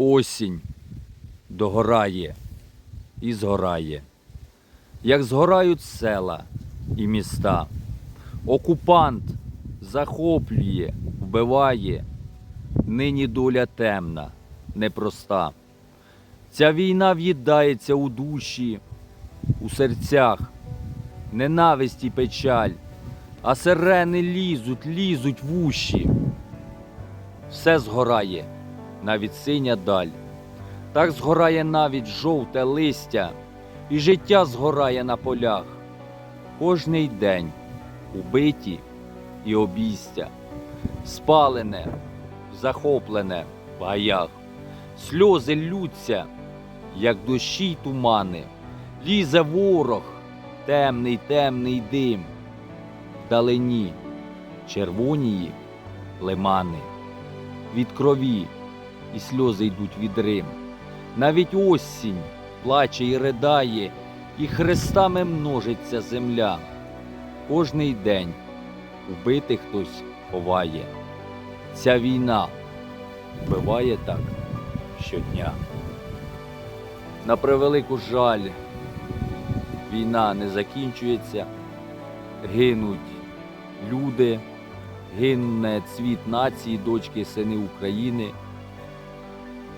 Осінь догорає і згорає, як згорають села і міста. Окупант захоплює, вбиває, нині доля темна, непроста. Ця війна в'їдається у душі, у серцях, ненависть і печаль, а сирени лізуть, лізуть в уші. Все згорає, навіть синя даль. Так згорає навіть жовте листя, і життя згорає на полях. Кожний день убиті і обійстя, спалене, захоплене в гаях, сльози лються, як дощі й тумани, лізе ворог, темний, темний дим, вдалині червонії лимани, від крові і сльози йдуть від Рим. Навіть осінь плаче і ридає, і хрестами множиться земля. Кожний день убитих хтось ховає. Ця війна вбиває так щодня. На превелику жаль, війна не закінчується, гинуть люди, гине цвіт нації, дочки, сини України.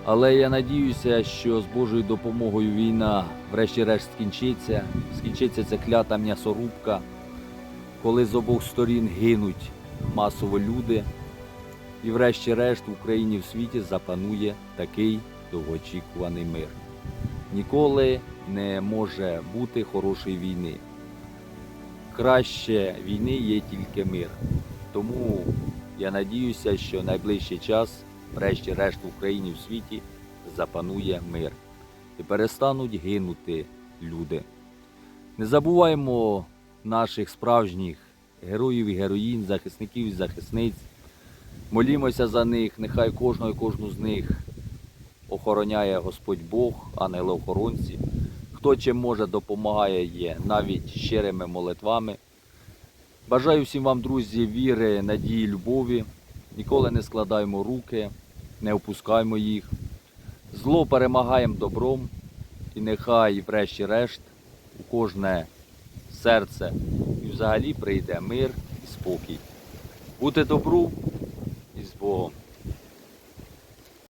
Але я надіюся, що з Божою допомогою війна врешті-решт скінчиться, скінчиться ця клята м'ясорубка, коли з обох сторін гинуть масово люди, і врешті-решт в Україні в світі запанує такий довгоочікуваний мир. Ніколи не може бути хорошої війни. Краще війни є тільки мир. Тому я надіюся, що найближчий час, врешті-решт в Україні в світі, запанує мир і перестануть гинути люди. Не забуваємо наших справжніх героїв і героїнь, захисників і захисниць. Молімося за них, нехай кожного і кожну з них охороняє Господь Бог, ангели-охоронці. Хто чим може допомагає є навіть щирими молитвами. Бажаю всім вам, друзі, віри, надії, любові. Ніколи не складаємо руки, не опускаємо їх. Зло перемагаємо добром, і нехай, врешті-решт, у кожне серце і взагалі прийде мир і спокій. Бути добру і з Богом.